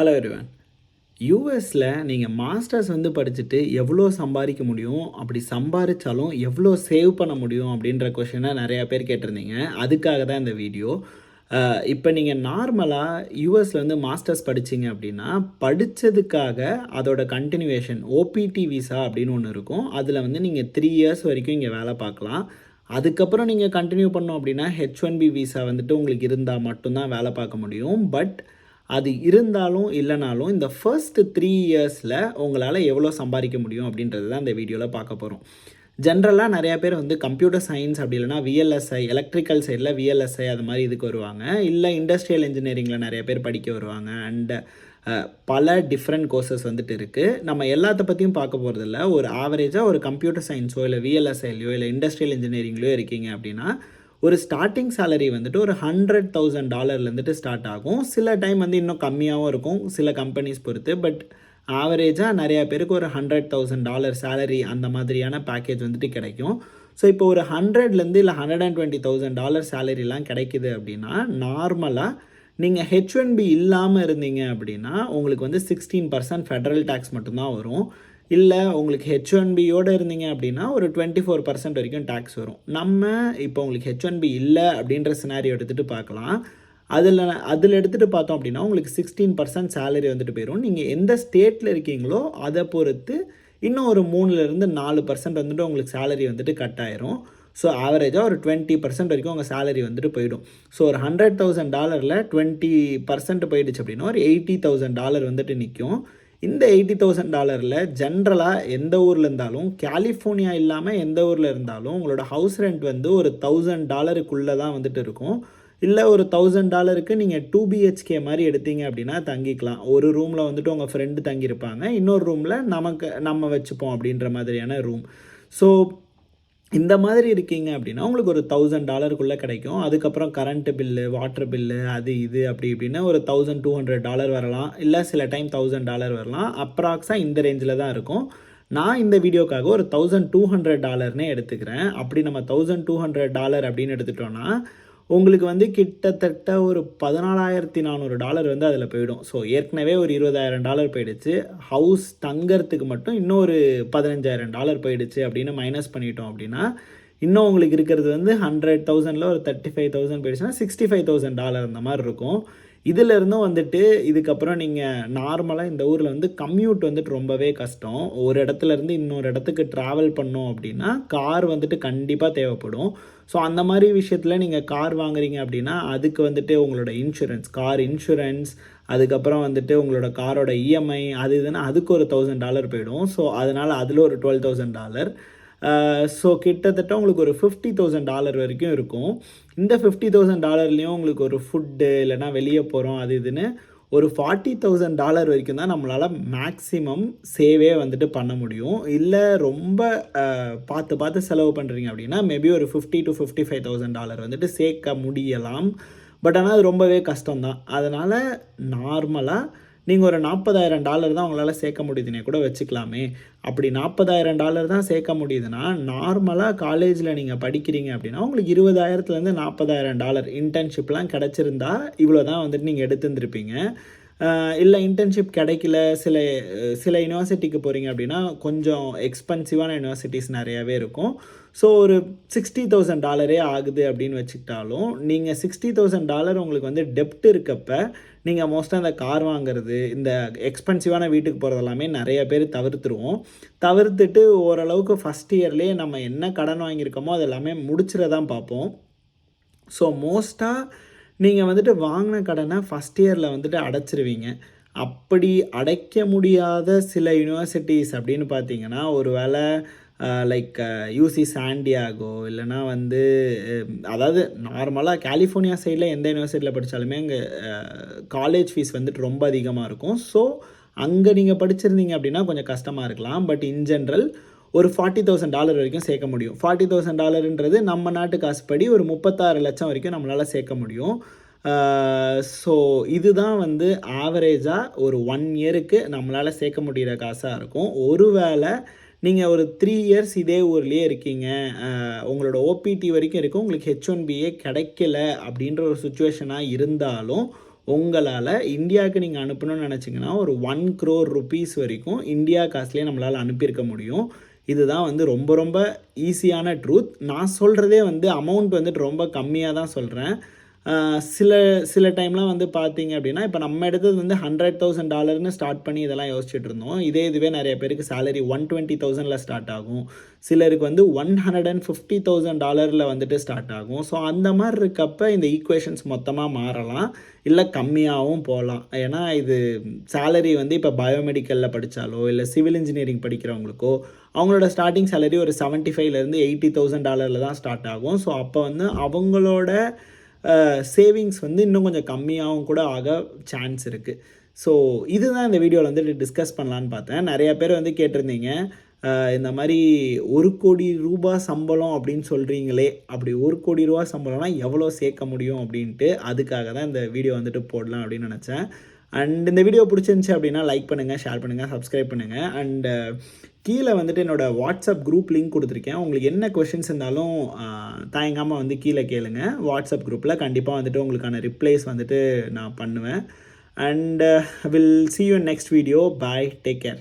Hello everyone யூஎஸில் நீங்கள் masters வந்து படிச்சுட்டு எவ்வளோ சம்பாதிக்க முடியும் அப்படி சம்பாதிச்சாலும் எவ்வளோ சேவ் பண்ண முடியும் அப்படின்ற கொஷனை நிறையா பேர் கேட்டிருந்தீங்க. அதுக்காக தான் இந்த வீடியோ இப்போ நீங்கள் நார்மலாக யூஎஸில் வந்து மாஸ்டர்ஸ் படிச்சீங்க அப்படின்னா படித்ததுக்காக அதோட கண்டினியூவேஷன் ஓபிடி விசா அப்படின்னு ஒன்று இருக்கும். அதில் வந்து நீங்கள் த்ரீ இயர்ஸ் வரைக்கும் இங்கே வேலை பார்க்கலாம். அதுக்கப்புறம் நீங்கள் கண்டினியூ பண்ணோம் அப்படின்னா ஹெச் ஒன் பி விசா வந்துட்டு உங்களுக்கு இருந்தால் மட்டும்தான் வேலை பார்க்க முடியும். பட் அது இருந்தாலும் இல்லைனாலும் இந்த ஃபர்ஸ்ட் த்ரீ இயர்ஸில் உங்களால் எவ்வளோ சம்பாதிக்க முடியும் அப்படின்றது தான் இந்த வீடியோவில் பார்க்க போகிறோம் ஜென்ரலாக நிறையா பேர் வந்து கம்ப்யூட்டர் சயின்ஸ் அப்படி இல்லைனா விஎல்எஸ்ஐ எலக்ட்ரிக்கல் சைடில் விஎல்எஸ்ஐ அது மாதிரி இதுக்கு வருவாங்க. இல்லை இண்டஸ்ட்ரியல் இன்ஜினியரிங்கில் நிறைய பேர் படிக்க வருவாங்க. அண்டு பல டிஃப்ரெண்ட் கோர்சஸ் வந்துட்டு இருக்குது நம்ம எல்லாத்த பற்றியும் பார்க்க போகிறதில்ல ஒரு ஆவரேஜாக ஒரு கம்ப்யூட்டர் சயின்ஸோ இல்லை விஎல்எஸ்ஐலையோ இல்லை இண்டஸ்ட்ரியல் இன்ஜினியரிங்லையோ இருக்கீங்க அப்படின்னா ஒரு ஸ்டார்டிங் சேலரி வந்துட்டு ஒரு ஹண்ட்ரட் தௌசண்ட் டாலர்லேருந்துட்டு ஸ்டார்ட் ஆகும். சில டைம் வந்து இன்னும் கம்மியாகவும் இருக்கும் சில கம்பெனிஸ் பொறுத்து. பட் ஆவரேஜாக நிறையா பேருக்கு ஒரு ஹண்ட்ரட் தௌசண்ட் டாலர் சேலரி அந்த மாதிரியான பேக்கேஜ் வந்துட்டு கிடைக்கும். ஸோ இப்போ ஒரு ஹண்ட்ரட்லேருந்து இல்லை hundred and twenty thousand dollar சேலரிலாம் கிடைக்குது அப்படின்னா நார்மலாக நீங்கள் ஹெச் ஒன் பி இல்லாமல் இருந்தீங்க அப்படின்னா உங்களுக்கு வந்து சிக்ஸ்டீன் பர்சன்ட் ஃபெடரல் டேக்ஸ் மட்டும்தான் வரும். இல்லை உங்களுக்கு ஹெச் ஒன் பியோடு இருந்தீங்க அப்படின்னா ஒரு டுவெண்ட்டி ஃபோர் பர்சன்ட் வரைக்கும் டேக்ஸ் வரும். நம்ம இப்போ உங்களுக்கு ஹெச் ஒன் பி இல்லை அப்படின்ற சினாரியோ எடுத்துகிட்டு பார்க்கலாம். அதில் அதில் எடுத்துகிட்டு பார்த்தோம் அப்படின்னா உங்களுக்கு சிக்ஸ்டீன் பர்சன்ட் சேலரி வந்துட்டு போயிடும் நீங்கள் எந்த ஸ்டேட்டில் இருக்கீங்களோ அதை பொறுத்து இன்னும் ஒரு மூணுலேருந்து நாலு பர்சன்ட் வந்துட்டு உங்களுக்கு சேலரி வந்துட்டு கட் ஆயிரும். ஸோ ஆவரேஜாக ஒரு டுவெண்ட்டி பர்சன்ட் வரைக்கும் உங்கள் சேலரி வந்துட்டு போயிடும். ஸோ ஒரு ஹண்ட்ரட் தௌசண்ட் டாலரில் டுவெண்ட்டி பர்சன்ட் போயிடுச்சு அப்படின்னா ஒரு எயிட்டி தௌசண்ட் டாலர் வந்துட்டு நிற்கும் இந்த எயிட்டி தௌசண்ட் டாலரில் ஜென்ரலாக எந்த ஊரில் இருந்தாலும் கலிஃபோர்னியா இல்லாமல் எந்த ஊரில் இருந்தாலும் உங்களோட ஹவுஸ் ரெண்ட் வந்து ஒரு தௌசண்ட் டாலருக்குள்ளே தான் வந்துட்டு இருக்கும். இல்லை ஒரு தௌசண்ட் டாலருக்கு நீங்கள் டூ பிஹெச்கே மாதிரி எடுத்தீங்க அப்படின்னா தங்கிக்கலாம். ஒரு ரூமில் வந்துட்டு உங்கள் ஃப்ரெண்டு தங்கியிருப்பாங்க. இன்னொரு ரூமில் நமக்கு நம்ம வச்சுப்போம் அப்படின்ற மாதிரியான ரூம் ஸோ இந்த மாதிரி இருக்கீங்க அப்படின்னா உங்களுக்கு ஒரு தௌசண்ட் டாலருக்குள்ளே கிடைக்கும். அதுக்கப்புறம் கரண்ட்டு பில்லு வாட்டர் பில்லு அது இது அப்படி இப்படின்னா ஒரு தௌசண்ட் டூ ஹண்ட்ரட் டாலர் வரலாம். இல்லை சில டைம் தௌசண்ட் டாலர் வரலாம். அப்ராக்ஸாக இந்த ரேஞ்சில் தான் இருக்கும். நான் இந்த வீடியோக்காக ஒரு தௌசண்ட் டூ ஹண்ட்ரட் டாலர்னே எடுத்துக்கிறேன். அப்படி நம்ம தௌசண்ட் டூ ஹண்ட்ரட் டாலர் அப்படின்னு எடுத்துட்டோன்னா உங்களுக்கு வந்து கிட்டத்தட்ட ஒரு பதினாலாயிரத்தி நானூறு டாலர் வந்து அதில் போயிடும். ஸோ ஏற்கனவே ஒரு இருபதாயிரம் டாலர் போயிடுச்சு. ஹவுஸ் தங்கறதுக்கு மட்டும் இன்னொரு பதினஞ்சாயிரம் டாலர் போயிடுச்சு அப்படின்னு மைனஸ் பண்ணிட்டோம் அப்படின்னா இன்னும் உங்களுக்கு இருக்கிறது வந்து ஹண்ட்ரட் தௌசண்டில் ஒரு தேர்ட்டி ஃபைவ் தௌசண்ட் போயிடுச்சுன்னா சிக்ஸ்டி ஃபைவ் தௌசண்ட் டாலர் அந்த மாதிரி இருக்கும். இதிலிருந்தும் வந்துட்டு இதுக்கப்புறம் நீங்கள் நார்மலாக இந்த ஊரில் வந்து கம்யூட் வந்துட்டு ரொம்பவே கஷ்டம். ஒரு இடத்துல இருந்து இன்னொரு இடத்துக்கு ட்ராவல் பண்ணோம் அப்படின்னா கார் வந்துட்டு கண்டிப்பாக தேவைப்படும். ஸோ அந்த மாதிரி விஷயத்தில் நீங்கள் கார் வாங்குறீங்க அப்படின்னா அதுக்கு வந்துட்டு உங்களோட இன்சூரன்ஸ் கார் இன்சூரன்ஸ் அதுக்கப்புறம் வந்துட்டு உங்களோட காரோட இஎம்ஐ அது இதுன்னு அதுக்கு ஒரு தௌசண்ட் டாலர் போயிடும். ஸோ அதனால் அதில் ஒரு twelve thousand dollar Uh, so கிட்டத்தட்ட உங்களுக்கு ஒரு ஃபிஃப்டி தௌசண்ட் டாலர் வரைக்கும் இருக்கும். இந்த ஃபிஃப்டி தௌசண்ட் டாலர்லேயும் உங்களுக்கு ஒரு ஃபுட்டு இல்லைனா வெளியே போகிறோம் அது இதுன்னு ஒரு ஃபார்ட்டி தௌசண்ட் டாலர் வரைக்கும் தான் நம்மளால் மேக்ஸிமம் சேவே வந்துட்டு பண்ண முடியும். இல்லை ரொம்ப uh, பார்த்து பார்த்து செலவு பண்ணுறீங்க அப்படின்னா மேபி ஒரு fifty to fifty five thousand dollar வந்துட்டு சேர்க்க முடியலாம். பட் ஆனால் அது ரொம்பவே கஷ்டம்தான். அதனால் நார்மலாக நீங்கள் ஒரு நாற்பதாயிரம் டாலர் தான் உங்களால் சேர்க்க முடியுதுனே கூட வச்சுக்கலாமே. அப்படி நாற்பதாயிரம் டாலர் தான் சேர்க்க முடியுதுன்னா நார்மலாக காலேஜில் நீங்கள் படிக்கிறீங்க அப்படின்னா உங்களுக்கு இருபதாயிரத்துலேருந்து நாற்பதாயிரம் டாலர் இன்டர்ன்ஷிப்லாம் கிடச்சிருந்தா இவ்வளோ தான் வந்துட்டு நீங்கள் எடுத்துருந்துருப்பீங்க. இல்லை இன்டர்ன்ஷிப் கிடைக்கல. சில சில யூனிவர்சிட்டிக்கு போகிறீங்க அப்படின்னா கொஞ்சம் எக்ஸ்பென்சிவான யூனிவர்சிட்டிஸ் நிறையாவே இருக்கும். ஸோ ஒரு சிக்ஸ்டி தௌசண்ட் டாலரே ஆகுது அப்படின்னு வச்சுக்கிட்டாலும் நீங்கள் சிக்ஸ்டி தௌசண்ட் டாலர் உங்களுக்கு வந்து டெப்ட் இருக்கப்ப நீங்கள் மோஸ்ட்டாக இந்த கார் வாங்குறது இந்த எக்ஸ்பென்சிவான வீட்டுக்கு போகிறது எல்லாமே நிறைய பேர் தவிர்த்துருவோம். தவிர்த்துட்டு ஓரளவுக்கு ஃபஸ்ட் இயர்லேயே நம்ம என்ன கடன் வாங்கியிருக்கோமோ அது எல்லாமே முடிச்சிட தான் பார்ப்போம் ஸோ மோஸ்ட்டாக நீங்கள் வந்துட்டு வாங்கின கடனை ஃபஸ்ட் இயரில் வந்துட்டு அடைச்சிருவீங்க. அப்படி அடைக்க முடியாத சில யூனிவர்சிட்டிஸ் அப்படின்னு பார்த்தீங்கன்னா ஒரு வேளை லைக் யூசி சாண்டியாகோ இல்லைனா வந்து அதாவது நார்மலாக கலிஃபோர்னியா சைடில் எந்த யூனிவர்சிட்டியில் படித்தாலுமே அங்கே காலேஜ் ஃபீஸ் வந்துட்டு ரொம்ப அதிகமாக இருக்கும். ஸோ அங்கே நீங்கள் படிச்சிருந்தீங்க அப்படின்னா கொஞ்சம் கஷ்டமாக இருக்கலாம். பட் இன் ஜென்ரல் ஒரு ஃபார்ட்டி தௌசண்ட் டாலர் வரைக்கும் சேர்க்க முடியும். ஃபார்ட்டி தௌசண்ட் டாலருன்றது நம்ம நாட்டு காசுப்படி ஒரு முப்பத்தாறு லட்சம் வரைக்கும் நம்மளால் சேர்க்க முடியும். ஸோ இதுதான் வந்து ஆவரேஜாக ஒரு ஒன் இயருக்கு நம்மளால் சேர்க்க முடிகிற காசாக இருக்கும். ஒருவேளை நீங்கள் ஒரு த்ரீ இயர்ஸ் இதே ஊர்லேயே இருக்கீங்க. உங்களோட ஓபிடி வரைக்கும் இருக்கும் உங்களுக்கு ஹெச் ஒன் பிஏ கிடைக்கல அப்படின்ற ஒரு சுச்சுவேஷனாக இருந்தாலும் உங்களால் இந்தியாவுக்கு நீங்கள் அனுப்பணும்னு நினச்சிங்கன்னா ஒரு ஒன் க்ரோர் ருபீஸ் வரைக்கும் இந்தியா காசுலேயே நம்மளால் அனுப்பியிருக்க முடியும். இதுதான் வந்து ரொம்ப ரொம்ப ஈஸியான ட்ரூத் நான் சொல்கிறதே வந்து அமௌண்ட் வந்துட்டு ரொம்ப கம்மியாக தான் சொல்கிறேன் சில சில டைம்லாம் வந்து பார்த்தீங்க அப்படின்னா இப்போ நம்ம எடுத்தது வந்து ஹண்ட்ரட் தௌசண்ட் டாலர்னு ஸ்டார்ட் பண்ணி இதெல்லாம் யோசிச்சுட்டு இருந்தோம். இதே இதுவே நிறைய பேருக்கு சேலரி ஒன் டுவெண்ட்டி தௌசண்டில் ஸ்டார்ட் ஆகும். சிலருக்கு வந்து one hundred and fifty thousand டாலரில் வந்துட்டு ஸ்டார்ட் ஆகும். ஸோ அந்த மாதிரி இருக்கப்ப இந்த ஈக்குவேஷன்ஸ் மொத்தமாக மாறலாம். இல்லை கம்மியாகவும் போகலாம் ஏன்னா இது சேலரி வந்து இப்போ பயோமெடிக்கலில் படித்தாலோ இல்லை சிவில் இன்ஜினியரிங் படிக்கிறவங்களுக்கோ அவங்களோட ஸ்டார்டிங் சேலரி ஒரு செவன்ட்டி ஃபைவ்லேருந்து எயிட்டி தௌசண்ட் டாலரில் தான் ஸ்டார்ட் ஆகும். ஸோ அப்போ வந்து அவங்களோட சேவிங்ஸ் வந்து இன்னும் கொஞ்சம் கம்மியாகவும் கூட ஆக சான்ஸ் இருக்குது ஸோ இதுதான் இந்த வீடியோவில் வந்துட்டு டிஸ்கஸ் பண்ணலான்னு பார்த்தேன். நிறையா பேர் வந்து கேட்டிருந்தீங்க. இந்த மாதிரி ஒரு கோடி ரூபா சம்பளம் அப்படின்னு சொல்கிறீங்களே அப்படி ஒரு கோடி ரூபா சம்பளம்னா எவ்வளோ சேர்க்க முடியும் அப்படின்ட்டு அதுக்காக தான் இந்த வீடியோ வந்துட்டு போடலாம் அப்படின்னு நினச்சேன். அண்ட் இந்த வீடியோ பிடிச்சிருந்துச்சி அப்படின்னா லைக் பண்ணுங்கள் ஷேர் பண்ணுங்கள் சப்ஸ்கிரைப் பண்ணுங்கள் அண்டு uh, கீழே வந்துட்டு என்னோடய வாட்ஸ்அப் குரூப் லிங்க் கொடுத்துருக்கேன். உங்களுக்கு என்ன கொஷின்ஸ் இருந்தாலும் uh, தயங்காமல் வந்து கீழே கேளுங்க. வாட்ஸ்அப் குரூப்பில் கண்டிப்பாக வந்துட்டு உங்களுக்கான ரிப்ளைஸ் வந்துட்டு நான் பண்ணுவேன். And will see you next video bye take care